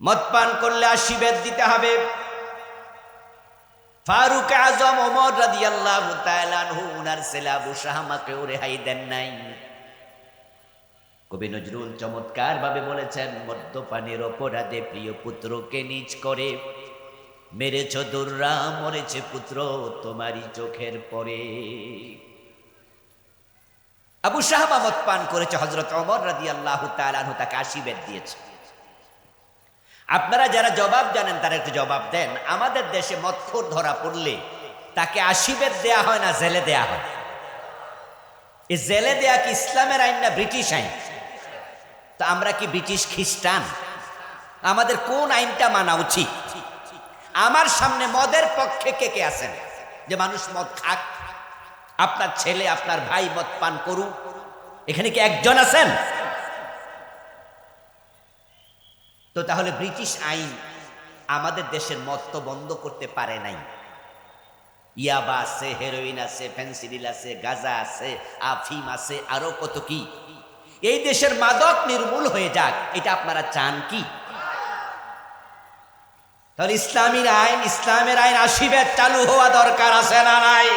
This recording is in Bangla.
মদ পান করলে আশি বেদ দিতে হবে। ফারুক আজম ওমর তাআলা আনহু, উনার ছেলে আবু শাহামাকেও রেহাই দেন নাই। কবি নজরুল চমৎকার ভাবে বলেছেন, মদ্যপানের অপরাধে প্রিয় পুত্রকে নিজ করে মেরেছ, দুর্রা মরেছে পুত্র, তোমারই চোখের পরে। আবু সাহাবা মদ পান করেছে হজরত অমর রাদি আল্লাহ তাকে আশীর্বাদ দিয়েছে। আপনারা যারা জবাব জানেন, তারা একটু জবাব দেন। আমাদের দেশে মৎখর ধরা পড়লে তাকে আশীর্বাদ দেয়া হয় না, জেলে দেয়া হয়? এই জেলে দেয়া কি ইসলামের আইন না ব্রিটিশ আইন? তো আমরা কি ব্রিটিশ খ্রিস্টান? আমাদের কোন আইনটা মানা উচিত? আমার সামনে মদের পক্ষে কে কে আছেন? যে মানুষ মদ খাক, আপনার ছেলে, আপনার ভাই মদ পান করুক। এখানে কি একজন আছেন? তো তাহলে ব্রিটিশ আইন আমাদের দেশের মদ তো বন্ধ করতে পারে নাই। ইয়াবা আছে, হেরোইন আছে, ফেন্সিডিল আছে, গাজা আছে, আফিম আছে, আরও কত কি। এই দেশের মাদক নির্মূল হয়ে যাক, এটা আপনারা চান কি? তাহলে ইসলামীর আইন, ইসলামের আইন আশিবের চালু হওয়া দরকার আছে না নাই?